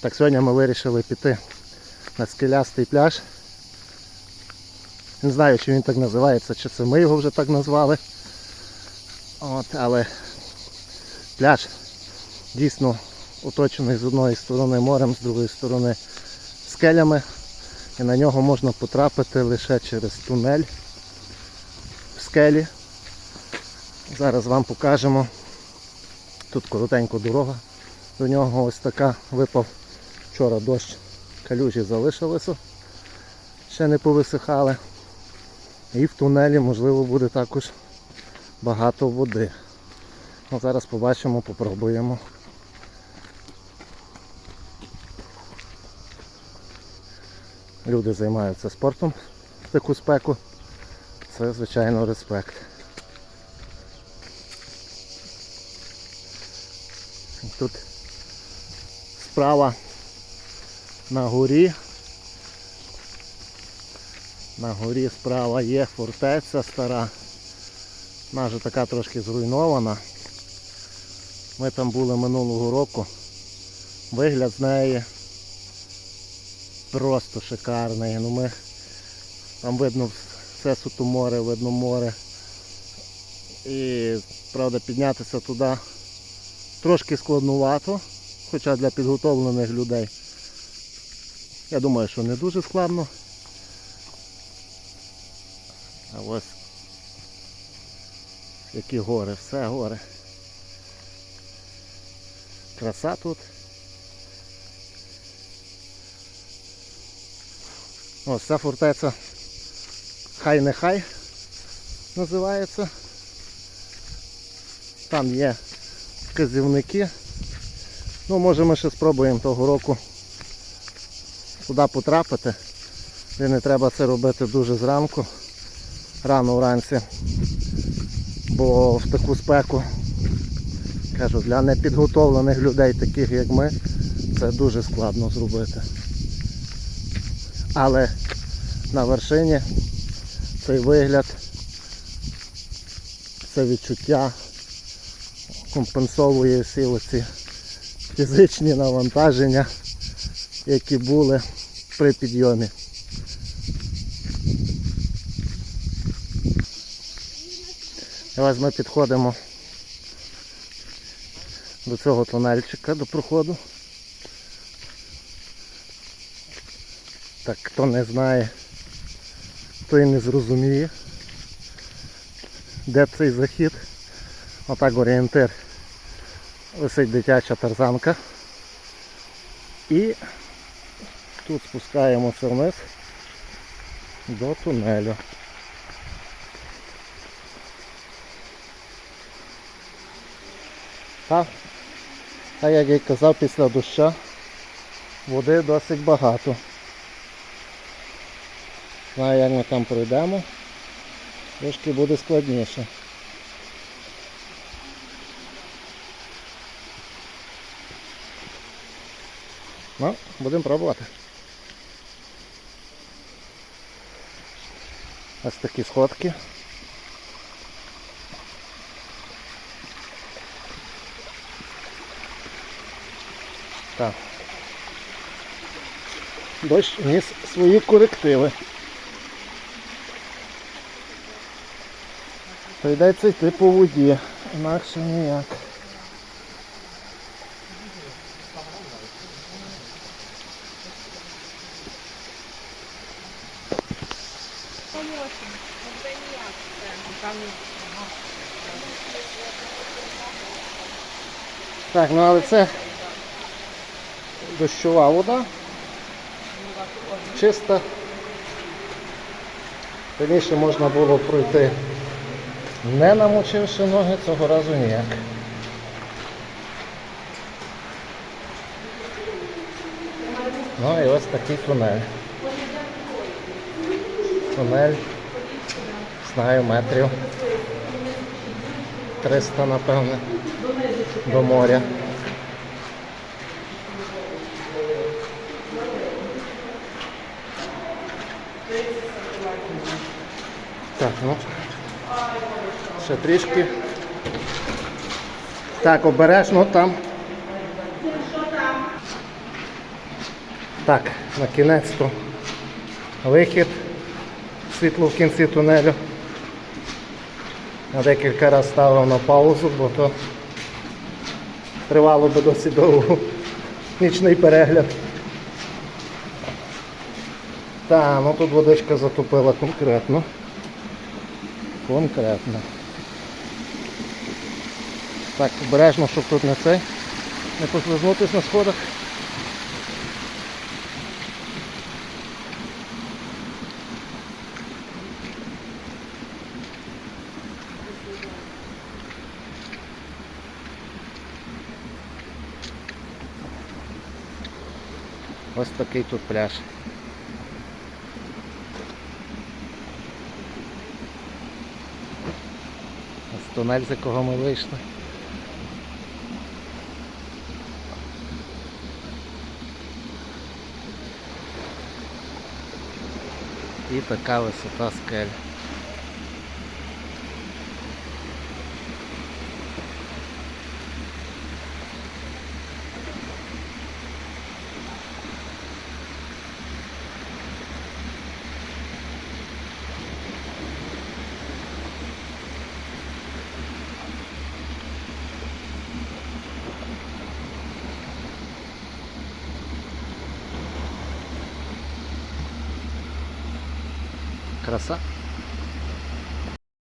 Так, сьогодні ми вирішили піти на скелястий пляж. Не знаю, чи він так називається, чи це ми його вже так назвали. От, але пляж дійсно оточений з одної сторони морем, з другої сторони скелями. І на нього можна потрапити лише через тунель в скелі. Зараз вам покажемо. Тут коротенька дорога. До нього ось така випав вчора дощ. Калюжі залишилися, ще не повисихали. І в тунелі можливо буде також багато води. Ну, зараз побачимо, попробуємо. Люди займаються спортом в таку спеку. Це, звичайно, респект. Тут справа на горі. На горі справа є фортеця стара. Вона вже така трошки зруйнована. Ми там були минулого року. Вигляд з неї просто шикарний. Ну ми, там видно все суто море, видно море. І правда піднятися туди трошки складнувато, хоча для підготовлених людей. Я думаю, що не дуже складно. А ось які гори, все гори. Краса тут. Ось ця фортеця хай не хай називається. Там є вказівники. Ну, може ми ще спробуємо того року туди потрапити. Де не треба це робити дуже зранку, рано вранці. Бо в таку спеку, кажу, для непідготовлених людей, таких як ми, це дуже складно зробити. Але на вершині цей вигляд, це відчуття компенсовує всі оці фізичні навантаження, які були при підйомі. Ось ми підходимо до цього тунельчика, до проходу. Так, хто не знає, той не зрозуміє, де цей захід. Отак орієнтир висить дитяча тарзанка. І тут спускаємося вниз до тунелю. Так, так як я й казав, після доща води досить багато. Знаю, як ми там пройдемо, трошки буде складніше. Ну, будемо пробувати. Ось такі сходки. Так. Дощ вніс свої корективи. Прийдеться йти по воді, інакше ніяк. Так, ну але це дощова вода. Чиста. Раніше можна було пройти не намочивши ноги, цього разу ніяк. Ну і ось такий тунель. Тунель, знаю, метрів 300, напевне, до моря. Так, ну. Ще трішки. Так, обережно там. Так, на кінець-то вихід, світло в кінці тунелю. Я декілька разів ставив на паузу, бо то тривало би досить довго нічний перегляд. Та, ну тут водичка затопила конкретно. Конкретно. Так, обережно, щоб тут не цей. Не послизнутись на сходах. Ось такий тут пляж. Ось тунель, з якого ми вийшли. І така висота скель. Краса.